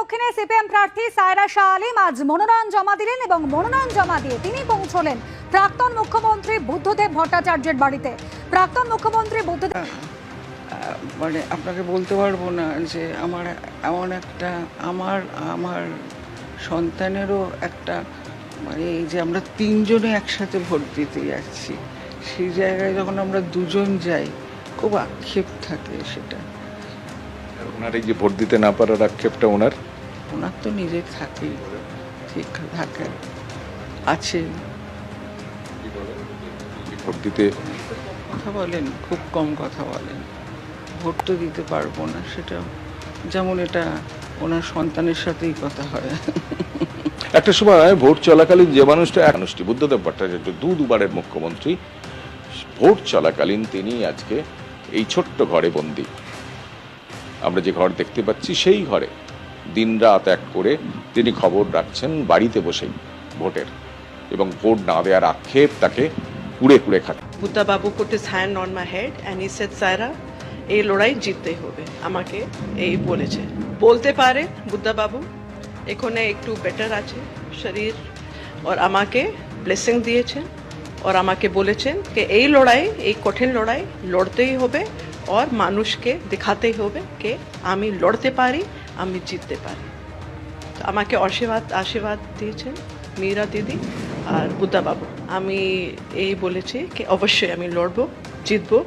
দক্ষিণে সিপিএম প্রার্থী সায়রা শাহ আলিম আজ মনোনয়ন জমা দিলেন এবং মনোনয়ন জমা দিয়ে তিনি পৌঁছলেন প্রাক্তন মুখ্যমন্ত্রী বুদ্ধদেব ভট্টাচার্যের বাড়িতে। প্রাক্তন মুখ্যমন্ত্রী বুদ্ধদেব মানে আপনাকে বলতে পারব না যে আমার এমন একটা আমার আমার সন্তানেরও একটা মানে এই যে আমরা তিনজনে একসাথে ভোট দিতে যাচ্ছি, সেই জায়গায় যখন আমরা দুজন যাই, খুব আক্ষেপ থাকে সেটা। ওনার এই যে ভোট দিতে না পারার আক্ষেপটা ওনার? ওনার তো নিজের থাকেই ঠিক থাকে আছে। ভোট দিতে কথা বলেন খুব কম কথা বলেন। ভোট তো দিতে পারব না সেটা যেমন এটা ওনার সন্তানের সাথেই কথা হয়। একটা সময় ভোট চলাকালীন যে মানুষটা এক মানুষটি বুদ্ধদেব ভট্টাচার্য দু দুবারের মুখ্যমন্ত্রী ভোট চলাকালীন তিনি আজকে এই ছোট্ট ঘরে বন্দি। আমরা যে ঘর দেখতে পাচ্ছি সেই ঘরে দিন রাত এক করে তিনি খবর রাখছেন বাড়িতে বসেই ভোটের এবং ভোট না দেওয়ার আক্ষেপ তাকে কুড়ে কুড়ে খাচ্ছে। বুদ্ধা বাবু his hand on my head and he said, Saira, এই লড়াই জিততে হবে। আমাকে এই বলেছে। বলতে পারে বুদ্ধা বাবু এখানে একটু বেটার আছে শরীর, আর আমাকে ব্লেসিং দিয়েছেন, আর আমাকে বলেছেন যে এই লড়াই, এই কঠিন লড়াই লড়তেই হবে। আর মানুষকে দেখাতেই হবে কে আমি লড়তে পারি আমি জিততে পারি আমাকে আশীর্বাদ আশীর্বাদ দিয়েছেন মীরা দিদি আর বুদ্ধা বাবু আমি এই বলেছি কি অবশ্যই আমি লড়বো জিতবো